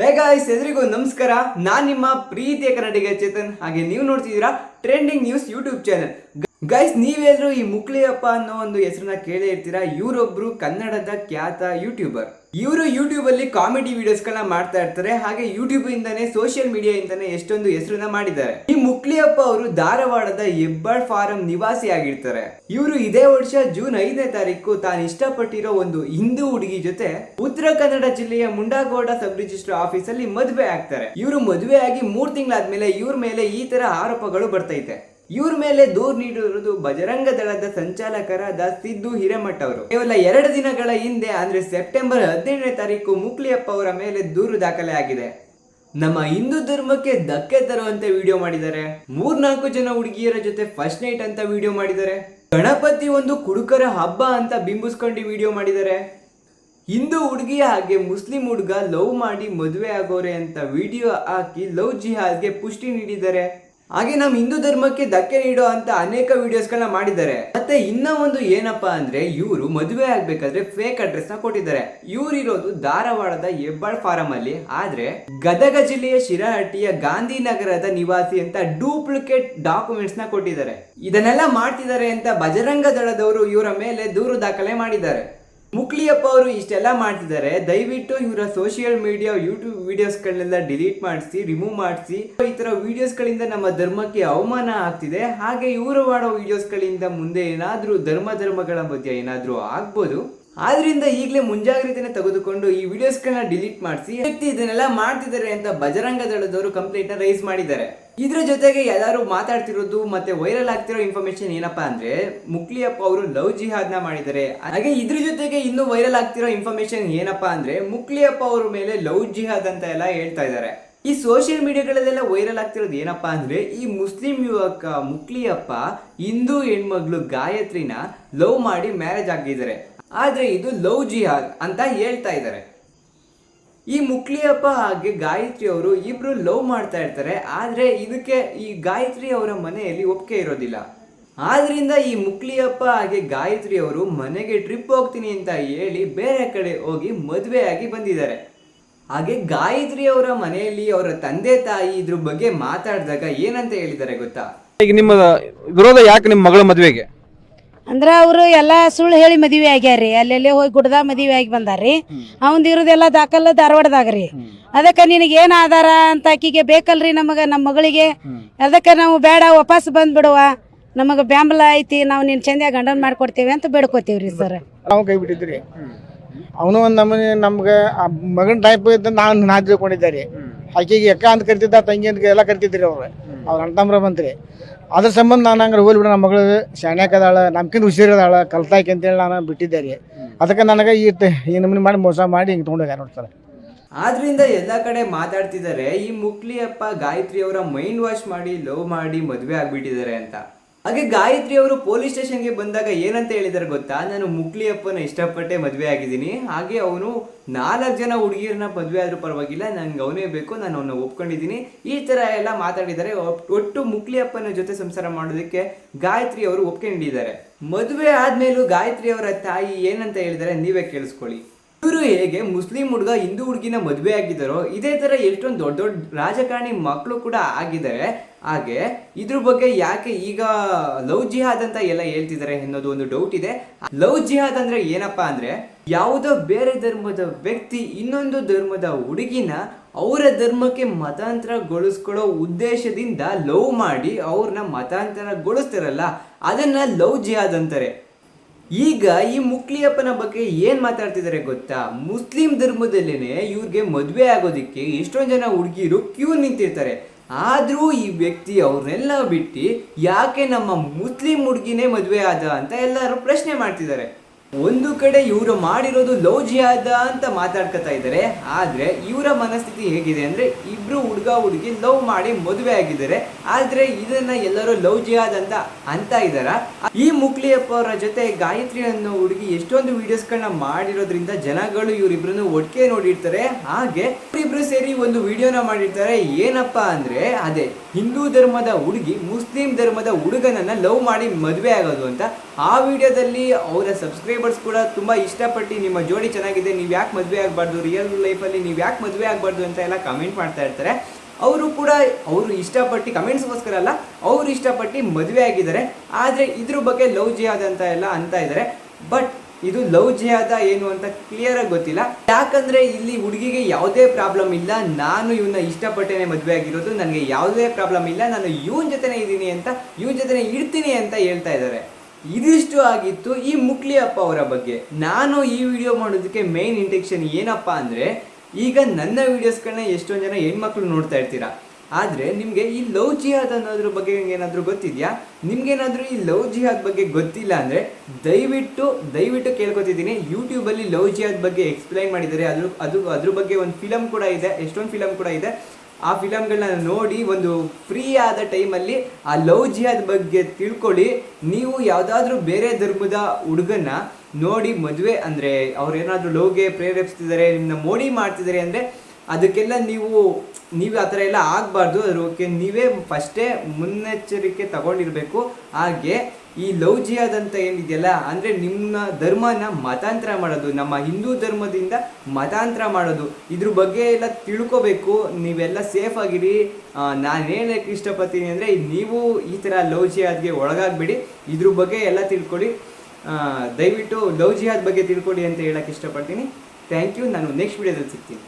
Hey guys ಎಲ್ರಿಗೂ ನಮಸ್ಕಾರ. ನಾನು ನಿಮ್ಮ ಪ್ರೀತಿಯ ಕನ್ನಡಿಗ ಚೇತನ್. ಹಾಗೆ ನೀವು ನೋಡ್ತಿದ್ದೀರಾ trending news YouTube channel guys ನೀವೆಲ್ಲರೂ ಈ ಮುಕ್ಳಿಯಪ್ಪ ಅನ್ನೋ ಒಂದು ಹೆಸರನ್ನ ಕೇಳೇ ಇರ್ತೀರಾ? ಇವರೊಬ್ರು ಕನ್ನಡದ ಖ್ಯಾತ ಯೂಟ್ಯೂಬರ್ ಇವರು ಯೂಟ್ಯೂಬ್ ಅಲ್ಲಿ ಕಾಮಿಡಿ ವಿಡಿಯೋಸ್ಗಳನ್ನ ಮಾಡ್ತಾ ಇರ್ತಾರೆ. ಹಾಗೆ ಯೂಟ್ಯೂಬ್ ಇಂದಾನೆ ಸೋಷಿಯಲ್ ಮೀಡಿಯಾ ಇಂದಾನೆ ಎಷ್ಟೊಂದು ಹೆಸರನ್ನ ಮಾಡಿದ್ದಾರೆ. ಈ ಮುಕ್ಲಿಯಪ್ಪ ಅವರು ಧಾರವಾಡದ ಹೆಬ್ಬಾಳ್ ಫಾರಂ ನಿವಾಸಿ ಆಗಿರ್ತಾರೆ. ಇವರು ಇದೇ ವರ್ಷ ಜೂನ್ ಐದನೇ ತಾರೀಕು ತಾನು ಇಷ್ಟಪಟ್ಟಿರೋ ಒಂದು ಹಿಂದೂ ಹುಡುಗಿ ಜೊತೆ ಉತ್ತರ ಕನ್ನಡ ಜಿಲ್ಲೆಯ ಮುಂಡಾಗೋಡ ಸಬ್ ರಿಜಿಸ್ಟರ್ ಆಫೀಸ್ ಅಲ್ಲಿ ಮದುವೆ ಆಗ್ತಾರೆ. ಇವರು ಮದುವೆ ಆಗಿ ಮೂರ್ ತಿಂಗಳಾದ್ಮೇಲೆ ಇವ್ರ ಮೇಲೆ ಈ ತರ ಆರೋಪಗಳು ಬರ್ತೈತೆ ಇವ್ರ ಮೇಲೆ ದೂರು ನೀಡಿರುವುದು ಬಜರಂಗ ದಳದ ಸಂಚಾಲಕರಾದ ಸಿದ್ದು ಹಿರೇಮಠ ಅವರು. ಕೇವಲ ಎರಡು ದಿನಗಳ ಹಿಂದೆ, ಅಂದ್ರೆ ಸೆಪ್ಟೆಂಬರ್ ಹದಿನೇಳನೇ ತಾರೀಕು, ಮುಕ್ಲಿಯಪ್ಪ ಅವರ ಮೇಲೆ ದೂರು ದಾಖಲೆ ಆಗಿದೆ ನಮ್ಮ ಹಿಂದೂ ಧರ್ಮಕ್ಕೆ ಧಕ್ಕೆ ತರುವಂತೆ ವಿಡಿಯೋ ಮಾಡಿದ್ದಾರೆ. ಮೂರ್ನಾಲ್ಕು ಜನ ಹುಡುಗಿಯರ ಜೊತೆ ಫಸ್ಟ್ ನೈಟ್ ಅಂತ ವಿಡಿಯೋ ಮಾಡಿದ್ದಾರೆ. ಗಣಪತಿ ಒಂದು ಕುಡುಕರ ಹಬ್ಬ ಅಂತ ಬಿಂಬಿಸ್ಕೊಂಡು ವಿಡಿಯೋ ಮಾಡಿದ್ದಾರೆ. ಹಿಂದೂ ಹುಡುಗಿಯ ಹಾಗೆ ಮುಸ್ಲಿಂ ಹುಡುಗ ಲವ್ ಮಾಡಿ ಮದುವೆ ಆಗೋರೆ ಅಂತ ವಿಡಿಯೋ ಹಾಕಿ ಲವ್ ಜಿಹಾದ್ಗೆ ಪುಷ್ಟಿ ನೀಡಿದ್ದಾರೆ. ಹಾಗೆ ನಮ್ಮ ಹಿಂದೂ ಧರ್ಮಕ್ಕೆ ಧಕ್ಕೆ ನೀಡೋ ಅಂತ ಅನೇಕ ವಿಡಿಯೋಸ್ಗಳನ್ನ ಮಾಡಿದ್ದಾರೆ. ಮತ್ತೆ ಇನ್ನ ಒಂದು ಏನಪ್ಪಾ ಅಂದ್ರೆ ಇವರು ಮದುವೆ ಆಗ್ಬೇಕಾದ್ರೆ ಫೇಕ್ ಅಡ್ರೆಸ್ನ ಕೊಟ್ಟಿದ್ದಾರೆ. ಇವ್ರು ಇರೋದು ಧಾರವಾಡದ ಹೆಬ್ಬಾಳ್ ಫಾರಂ ಅಲ್ಲಿ. ಆದ್ರೆ ಗದಗ ಜಿಲ್ಲೆಯ ಶಿರಹಟ್ಟಿಯ ಗಾಂಧಿನಗರದ ನಿವಾಸಿ ಅಂತ ಡೂಪ್ಲಿಕೇಟ್ ಡಾಕ್ಯುಮೆಂಟ್ಸ್ನ ಕೊಟ್ಟಿದ್ದಾರೆ. ಇದನ್ನೆಲ್ಲ ಮಾಡ್ತಿದ್ದಾರೆ ಅಂತ ಬಜರಂಗ ದಳದವರು ಇವರ ಮೇಲೆ ದೂರು ದಾಖಲೆ ಮಾಡಿದ್ದಾರೆ. ಮುಕ್ಲಿಯಪ್ಪ ಅವರು ಇಷ್ಟೆಲ್ಲ ಮಾಡ್ತಿದ್ದಾರೆ, ದಯವಿಟ್ಟು ಇವರ ಸೋಷಿಯಲ್ ಮೀಡಿಯಾ ಯೂಟ್ಯೂಬ್ ವಿಡಿಯೋಸ್ಗಳನ್ನೆಲ್ಲ ಡಿಲೀಟ್ ಮಾಡಿಸಿ ರಿಮೂವ್ ಮಾಡಿಸಿ. ಈ ತರ ವಿಡಿಯೋಸ್ಗಳಿಂದ ನಮ್ಮ ಧರ್ಮಕ್ಕೆ ಅವಮಾನ ಆಗ್ತಿದೆ. ಹಾಗೆ ಇವರು ಮಾಡೋ ವಿಡಿಯೋಸ್ಗಳಿಂದ ಮುಂದೆ ಏನಾದ್ರೂ ಧರ್ಮ ಧರ್ಮಗಳ ಮಧ್ಯೆ ಏನಾದ್ರೂ ಆಗ್ಬೋದು. ಆದ್ರಿಂದ ಈಗಲೇ ಮುಂಜಾಗ್ರತೆನೇ ತೆಗೆದುಕೊಂಡು ಈ ವಿಡಿಯೋಸ್ಗಳನ್ನ ಡಿಲೀಟ್ ಮಾಡಿಸಿ ವ್ಯಕ್ತಿ ಇದನ್ನೆಲ್ಲ ಮಾಡ್ತಿದ್ದಾರೆ ಅಂತ ಬಜರಂಗ ದಳದವರು ಕಂಪ್ಲೇಂಟ್ನ ರೈಸ್ ಮಾಡಿದ್ದಾರೆ. ಇದ್ರ ಜೊತೆಗೆ ಎಲ್ಲರೂ ಮಾತಾಡ್ತಿರೋದು ಮತ್ತೆ ವೈರಲ್ ಆಗ್ತಿರೋ ಇನ್ಫಾರ್ಮೇಶನ್ ಏನಪ್ಪಾ ಅಂದ್ರೆ ಮುಕ್ಲಿಯಪ್ಪ ಅವರು ಲವ್ ಜಿಹಾದ್ನ ಮಾಡಿದ್ದಾರೆ. ಹಾಗೆ ಇದ್ರ ಜೊತೆಗೆ ಇನ್ನು ವೈರಲ್ ಆಗ್ತಿರೋ ಇನ್ಫಾರ್ಮೇಶನ್ ಏನಪ್ಪಾ ಅಂದ್ರೆ ಮುಕ್ಲಿಯಪ್ಪ ಅವ್ರ ಮೇಲೆ ಲವ್ ಜಿಹಾದ್ ಅಂತ ಎಲ್ಲ ಹೇಳ್ತಾ ಇದ್ದಾರೆ. ಈ ಸೋಷಿಯಲ್ ಮೀಡಿಯಾಗಳಲ್ಲೆಲ್ಲ ವೈರಲ್ ಆಗ್ತಿರೋದು ಏನಪ್ಪಾ ಅಂದ್ರೆ ಈ ಮುಸ್ಲಿಂ ಯುವಕ ಮುಕ್ಲಿಯಪ್ಪ ಹಿಂದೂ ಹೆಣ್ಮಗಳು ಗಾಯತ್ರಿನ ಲವ್ ಮಾಡಿ ಮ್ಯಾರೇಜ್ ಆಗಿದ್ದಾರೆ ಆದ್ರೆ ಇದು ಲವ್ ಜಿಹಾದ್ ಅಂತ ಹೇಳ್ತಾ ಇದ್ದಾರೆ. ಈ ಮುಕ್ಲಿಯಪ್ಪ ಹಾಗೆ ಗಾಯತ್ರಿ ಅವರು ಇಬ್ರು ಲವ್ ಮಾಡ್ತಾ ಇರ್ತಾರೆ, ಆದ್ರೆ ಇದಕ್ಕೆ ಈ ಗಾಯತ್ರಿ ಅವರ ಮನೆಯಲ್ಲಿ ಒಪ್ಪಿಗೆ ಇರೋದಿಲ್ಲ. ಆದ್ರಿಂದ ಈ ಮುಕ್ಲಿಯಪ್ಪ ಹಾಗೆ ಗಾಯತ್ರಿ ಅವರು ಮನೆಗೆ ಟ್ರಿಪ್ ಹೋಗ್ತೀನಿ ಅಂತ ಹೇಳಿ ಬೇರೆ ಕಡೆ ಹೋಗಿ ಮದುವೆ ಆಗಿ ಬಂದಿದ್ದಾರೆ. ಹಾಗೆ ಗಾಯತ್ರಿ ಅವರ ಮನೆಯಲ್ಲಿ ಅವರ ತಂದೆ ತಾಯಿ ಇದ್ರ ಬಗ್ಗೆ ಮಾತಾಡಿದಾಗ ಏನಂತ ಹೇಳಿದ್ದಾರೆ ಗೊತ್ತಾ? ಈಗ ನಿಮ್ಮ ವಿರೋಧ ಯಾಕೆ ನಿಮ್ಮ ಮಗಳ ಮದುವೆಗೆ? ಅಂದ್ರ ಅವರು ಎಲ್ಲಾ ಸುಳ್ಳು ಹೇಳಿ ಮದುವೆ ಆಗ್ಯಾರ್ರಿ ಅಲ್ಲೆಲ್ಲೇ ಹೋಗಿ ಗುಡ್ದ ಮದುವೆ ಆಗಿ ಬಂದಾರ್ರಿ. ಅವಂದ್ ಇರೋದೆಲ್ಲ ದಾಖಲ ಧಾರವಾಡದಾಗ್ರಿ. ಅದಕ್ಕೆ ನಿನಗೆ ಏನು ಆಧಾರ ಅಂತ ಆಕಿಗೆ ಬೇಕಲ್ರಿ ನಮಗೆ ನಮ್ಮ ಮಗಳಿಗೆ? ಅದಕ್ಕೆ ನಾವು ಬೇಡ ವಾಪಸ್ ಬಂದ್ಬಿಡುವ. ನಮಗೆ ಬೆಂಬಲ ಐತಿ ನಾವು ನಿನ್ನ ಚಂದ ಗಂಡನ್ ಮಾಡ್ಕೊಡ್ತೇವೆ ಅಂತ ಬೇಡ್ಕೋತೀವ್ರಿ ಸರ್. ನಾವು ಕೈ ಬಿಟ್ಟಿದ್ರಿ. ಅವನು ಒಂದು ನಮ್ಮನೆ ನಮ್ಗೆ ಮಗನ ಟೈಪ್ ಇದ್ದ ನಾನು ನಾ ತಿಳ್ಕೊಂಡಿದ್ದಾರೆ ಆಕೆಗೆ ಎಕ್ಕ ಅಂತ ಕರಿತಿದ್ದ, ತಂಗಿ ಅಂತ ಎಲ್ಲ ಕರಿತಿದ್ರಿ ಅವ್ರು. ಅವ್ರ ಅಣ್ಣತಮ್ರ ಬಂತ್ರಿ. ಅದ್ರ ಸಂಬಂಧ ನಾನು ಹಂಗೆ ಹೋಗ್ಲಿ ಬಿಡ ನಮ್ಮ ಮಗಳು ಶಾಣ್ಯಾಕದಾಳ ನಮ್ಕಿಂತ ಹುಷಾರದಾಳ ಕಲ್ತಾಕಿ ಅಂತೇಳಿ ನಾನು ಬಿಟ್ಟಿದ್ದೆ ರೀ. ಅದಕ್ಕೆ ನನಗೆ ಈ ಈ ಮಾಡಿ ಮೋಸ ಮಾಡಿ ಹಿಂಗೆ ತೊಗೊಂಡೋಗ್ಯಾರ ನೋಡ್ತಾರೆ ಆದ್ರಿಂದ ಎಲ್ಲ ಕಡೆ ಮಾತಾಡ್ತಿದ್ದಾರೆ, ಈ ಮುಕ್ಲಿಯಪ್ಪ ಗಾಯತ್ರಿ ಅವರ ಮೈಂಡ್ ವಾಶ್ ಮಾಡಿ, ಲವ್ ಮಾಡಿ ಮದುವೆ ಆಗ್ಬಿಟ್ಟಿದ್ದಾರೆ ಅಂತ. ಹಾಗೆ ಗಾಯತ್ರಿ ಅವರು ಪೊಲೀಸ್ ಸ್ಟೇಷನ್ಗೆ ಬಂದಾಗ ಏನಂತ ಹೇಳಿದಾರೆ ಗೊತ್ತಾ? ನಾನು ಮುಕ್ಲಿಯಪ್ಪನ ಇಷ್ಟಪಟ್ಟೆ ಮದುವೆ ಆಗಿದ್ದೀನಿ. ಹಾಗೆ ಅವನು ನಾಲ್ಕು ಜನ ಹುಡುಗಿಯರನ್ನ ಮದುವೆ ಆದರೂ ಪರವಾಗಿಲ್ಲ, ನಂಗೆ ಅವನೇ ಬೇಕು, ನಾನು ಅವನ್ನ ಒಪ್ಕೊಂಡಿದ್ದೀನಿ. ಈ ಥರ ಎಲ್ಲ ಮಾತಾಡಿದ್ದಾರೆ. ಒಟ್- ಒಟ್ಟು ಮುಕ್ಲಿಯಪ್ಪನ ಜೊತೆ ಸಂಸಾರ ಮಾಡೋದಕ್ಕೆ ಗಾಯತ್ರಿ ಅವರು ಒಪ್ಕೊಂಡಿದ್ದಾರೆ ಮದುವೆ ಆದ್ಮೇಲೂ ಗಾಯತ್ರಿ ಅವರ ತಾಯಿ ಏನಂತ ಹೇಳಿದ್ದಾರೆ, ನೀವೇ ಕೇಳಿಸ್ಕೊಳ್ಳಿ. ಇವರು ಹೇಗೆ ಮುಸ್ಲಿಂ ಹುಡುಗ ಹಿಂದೂ ಹುಡುಗಿನ ಮದುವೆ ಆಗಿದ್ದಾರೋ, ಇದೇ ತರ ಎಷ್ಟೊಂದು ದೊಡ್ಡ ದೊಡ್ಡ ರಾಜಕಾರಣಿ ಮಕ್ಕಳು ಕೂಡ ಆಗಿದ್ದಾರೆ. ಹಾಗೆ ಇದ್ರ ಬಗ್ಗೆ ಯಾಕೆ ಈಗ ಲವ್ ಜಿಹಾದ್ ಅಂತ ಎಲ್ಲ ಹೇಳ್ತಿದ್ದಾರೆ ಅನ್ನೋದು ಒಂದು ಡೌಟ್ ಇದೆ. ಲವ್ ಜಿಹಾದ್ ಅಂದ್ರೆ ಏನಪ್ಪಾ ಅಂದ್ರೆ, ಯಾವುದೋ ಬೇರೆ ಧರ್ಮದ ವ್ಯಕ್ತಿ ಇನ್ನೊಂದು ಧರ್ಮದ ಹುಡುಗಿನ ಅವರ ಧರ್ಮಕ್ಕೆ ಮತಾಂತರಗೊಳಿಸ್ಕೊಳ್ಳೋ ಉದ್ದೇಶದಿಂದ ಲವ್ ಮಾಡಿ ಅವ್ರನ್ನ ಮತಾಂತರಗೊಳಿಸ್ತಾರಲ್ಲ, ಅದನ್ನ ಲವ್ ಜಿಹಾದ್ ಅಂತಾರೆ. ಈಗ ಈ ಮುಕ್ಲಿಯಪ್ಪನ ಬಗ್ಗೆ ಏನ್ ಮಾತಾಡ್ತಿದ್ದಾರೆ ಗೊತ್ತಾ? ಮುಸ್ಲಿಂ ಧರ್ಮದಲ್ಲೇನೆ ಇವ್ರಿಗೆ ಮದುವೆ ಆಗೋದಿಕ್ಕೆ ಎಷ್ಟೊಂದ್ ಜನ ಹುಡುಗಿರು ಕ್ಯೂ ನಿಂತಿರ್ತಾರೆ. ಆದ್ರೂ ಈ ವ್ಯಕ್ತಿ ಅವ್ರನ್ನೆಲ್ಲ ಬಿಟ್ಟು ಯಾಕೆ ನಮ್ಮ ಮುಸ್ಲಿಂ ಹುಡುಗಿನೇ ಮದುವೆ ಆದ ಅಂತ ಎಲ್ಲರೂ ಪ್ರಶ್ನೆ ಮಾಡ್ತಿದ್ದಾರೆ ಒಂದು ಕಡೆ ಇವರು ಮಾಡಿರೋದು ಲವ್ ಜಿಹಾದ ಅಂತ ಮಾತಾಡ್ಕೊತಾ ಇದ್ದಾರೆ, ಆದ್ರೆ ಇವರ ಮನಸ್ಥಿತಿ ಹೇಗಿದೆ ಅಂದ್ರೆ ಇಬ್ರು ಹುಡುಗ ಹುಡುಗಿ ಲವ್ ಮಾಡಿ ಮದುವೆ ಆಗಿದ್ದಾರೆ, ಆದ್ರೆ ಇದನ್ನ ಎಲ್ಲರೂ ಲವ್ ಜಿಹಾದ್ ಅಂತ ಅಂತ ಇದಾರ ಈ ಮುಕ್ಲಿಯಪ್ಪ ಅವರ ಜೊತೆ ಗಾಯತ್ರಿ ಅನ್ನೋ ಹುಡುಗಿ ಎಷ್ಟೊಂದು ವಿಡಿಯೋಸ್ಗಳನ್ನ ಮಾಡಿರೋದ್ರಿಂದ ಜನಗಳು ಇವರಿಬ್ಬರನ್ನು ಒಟ್ಟಿಗೆ ನೋಡಿರ್ತಾರೆ. ಹಾಗೆ ಇವರಿಬ್ರು ಸೇರಿ ಒಂದು ವಿಡಿಯೋನ ಮಾಡಿರ್ತಾರೆ. ಏನಪ್ಪಾ ಅಂದ್ರೆ, ಅದೇ ಹಿಂದೂ ಧರ್ಮದ ಹುಡುಗಿ ಮುಸ್ಲಿಂ ಧರ್ಮದ ಹುಡುಗನನ್ನ ಲವ್ ಮಾಡಿ ಮದುವೆ ಆಗೋದು ಅಂತ ಆ ವಿಡಿಯೋದಲ್ಲಿ ಅವರ ಸಬ್ಸ್ಕ್ರೈಬ್ ಸಬ್ಸ್ಕ್ರೈಬರ್ಸ್ ಕೂಡ ತುಂಬ ಇಷ್ಟಪಟ್ಟು ನಿಮ್ಮ ಜೋಡಿ ಚೆನ್ನಾಗಿದೆ, ನೀವು ಯಾಕೆ ಮದುವೆ ಆಗಬಾರ್ದು? ರಿಯಲ್ ಲೈಫಲ್ಲಿ ನೀವು ಯಾಕೆ ಮದುವೆ ಆಗಬಾರ್ದು ಅಂತ ಎಲ್ಲ ಕಮೆಂಟ್ ಮಾಡ್ತಾ ಇರ್ತಾರೆ. ಅವರು ಕೂಡ ಅವರು ಇಷ್ಟಪಟ್ಟು ಕಮೆಂಟ್ಸ್ಗೋಸ್ಕರ ಅಲ್ಲ, ಅವರು ಇಷ್ಟಪಟ್ಟು ಮದುವೆ ಆಗಿದ್ದಾರೆ. ಆದರೆ ಇದ್ರ ಬಗ್ಗೆ ಲವ್ ಜಿಹಾದ್ ಅಂತ ಎಲ್ಲ ಅಂತ ಇದ್ದಾರೆ. ಬಟ್ ಇದು ಲವ್ ಜಿಹಾದ ಏನು ಅಂತ ಕ್ಲಿಯರ್ ಆಗಿ ಗೊತ್ತಿಲ್ಲ. ಯಾಕಂದ್ರೆ ಇಲ್ಲಿ ಹುಡುಗಿಗೆ ಯಾವುದೇ ಪ್ರಾಬ್ಲಮ್ ಇಲ್ಲ. ನಾನು ಇವನ್ನ ಇಷ್ಟಪಟ್ಟೇನೆ ಮದುವೆ ಆಗಿರೋದು. ನನಗೆ ಯಾವುದೇ ಪ್ರಾಬ್ಲಮ್ ಇಲ್ಲ. ನಾನು ಇವನ್ ಜೊತೆನೇ ಇದ್ದೀನಿ ಅಂತ, ಇವನ್ ಜೊತೆನೇ ಇರ್ತೀನಿ ಅಂತ ಹೇಳ್ತಾ ಇದ್ದಾರೆ. ಇದಿಷ್ಟು ಆಗಿತ್ತು ಈ ಮುಕ್ಲಿ ಅಪ್ಪ ಅವರ ಬಗ್ಗೆ. ನಾನು ಈ ವಿಡಿಯೋ ಮಾಡೋದಕ್ಕೆ ಮೇನ್ ಇಂಟೆಕ್ಷನ್ ಏನಪ್ಪ ಅಂದರೆ, ಈಗ ನನ್ನ ವೀಡಿಯೋಸ್ಗಳನ್ನ ಎಷ್ಟೊಂದು ಜನ ಹೆಣ್ಮಕ್ಳು ನೋಡ್ತಾ ಇರ್ತೀರಾ? ಆದರೆ ನಿಮಗೆ ಈ ಲವ್ ಜಿಹಾದ್ ಅನ್ನೋದ್ರ ಬಗ್ಗೆ ಏನಾದರೂ ಗೊತ್ತಿದೆಯಾ? ನಿಮ್ಗೇನಾದರೂ ಈ ಲವ್ ಜಿಹಾದ್ ಬಗ್ಗೆ ಗೊತ್ತಿಲ್ಲ ಅಂದರೆ ದಯವಿಟ್ಟು ದಯವಿಟ್ಟು ಕೇಳ್ಕೊತಿದ್ದೀನಿ. ಯೂಟ್ಯೂಬಲ್ಲಿ ಲವ್ ಜಿಹಾದ್ ಬಗ್ಗೆ ಎಕ್ಸ್ಪ್ಲೈನ್ ಮಾಡಿದ್ದಾರೆ. ಅದ್ರ ಅದು, ಅದ್ರ ಬಗ್ಗೆ ಒಂದು ಫಿಲಮ್ ಕೂಡ ಇದೆ, ಎಷ್ಟೊಂದು ಫಿಲಮ್ ಕೂಡ ಇದೆ. ಆ ಫಿಲಮ್ಗಳನ್ನ ನೋಡಿ ಒಂದು ಫ್ರೀ ಆದ ಟೈಮಲ್ಲಿ ಆ ಲವ್ ಜಿಹಾದ್ ಬಗ್ಗೆ ತಿಳ್ಕೊಳ್ಳಿ. ನೀವು ಯಾವುದಾದ್ರೂ ಬೇರೆ ಧರ್ಮದ ಹುಡುಗನ್ನ ನೋಡಿ ಮದುವೆ ಅಂದರೆ ಅವ್ರು ಏನಾದರೂ ಲವ್ಗೆ ಪ್ರೇರೇಪಿಸ್ತಿದ್ದಾರೆ ನಿಮ್ಮನ್ನ ಮೋಡಿ ಮಾಡ್ತಿದ್ದಾರೆ ಅಂದರೆ ಅದಕ್ಕೆಲ್ಲ ನೀವು ನೀವು ಆ ಥರ ಎಲ್ಲ ಆಗಬಾರ್ದು. ಅದಕ್ಕೆ ನೀವೇ ಫಸ್ಟೇ ಮುನ್ನೆಚ್ಚರಿಕೆ ತಗೊಂಡಿರಬೇಕು. ಹಾಗೆ ಈ ಲವ್ ಏನಿದೆಯಲ್ಲ, ಅಂದರೆ ನಿಮ್ಮ ಧರ್ಮನ ಮತಾಂತರ ಮಾಡೋದು, ನಮ್ಮ ಹಿಂದೂ ಧರ್ಮದಿಂದ ಮತಾಂತರ ಮಾಡೋದು, ಇದ್ರ ಬಗ್ಗೆ ಎಲ್ಲ ತಿಳ್ಕೊಬೇಕು. ನೀವೆಲ್ಲ ಸೇಫ್ ಆಗಿರಿ. ನಾನು ಹೇಳಕ್ಕೆ ಇಷ್ಟಪಡ್ತೀನಿ ಅಂದರೆ, ನೀವು ಈ ಥರ ಲವ್ ಜಿಯಾದ್ಗೆ ಒಳಗಾಗಬೇಡಿ. ಇದ್ರ ಬಗ್ಗೆ ಎಲ್ಲ ತಿಳ್ಕೊಳ್ಳಿ ದಯವಿಟ್ಟು ಲವ್ ಬಗ್ಗೆ ತಿಳ್ಕೊಳ್ಳಿ ಅಂತ ಹೇಳಕ್ಕೆ ಇಷ್ಟಪಡ್ತೀನಿ. ಥ್ಯಾಂಕ್ ಯು ನಾನು ನೆಕ್ಸ್ಟ್ ವಿಡಿಯೋದಲ್ಲಿ ಸಿಗ್ತೀನಿ.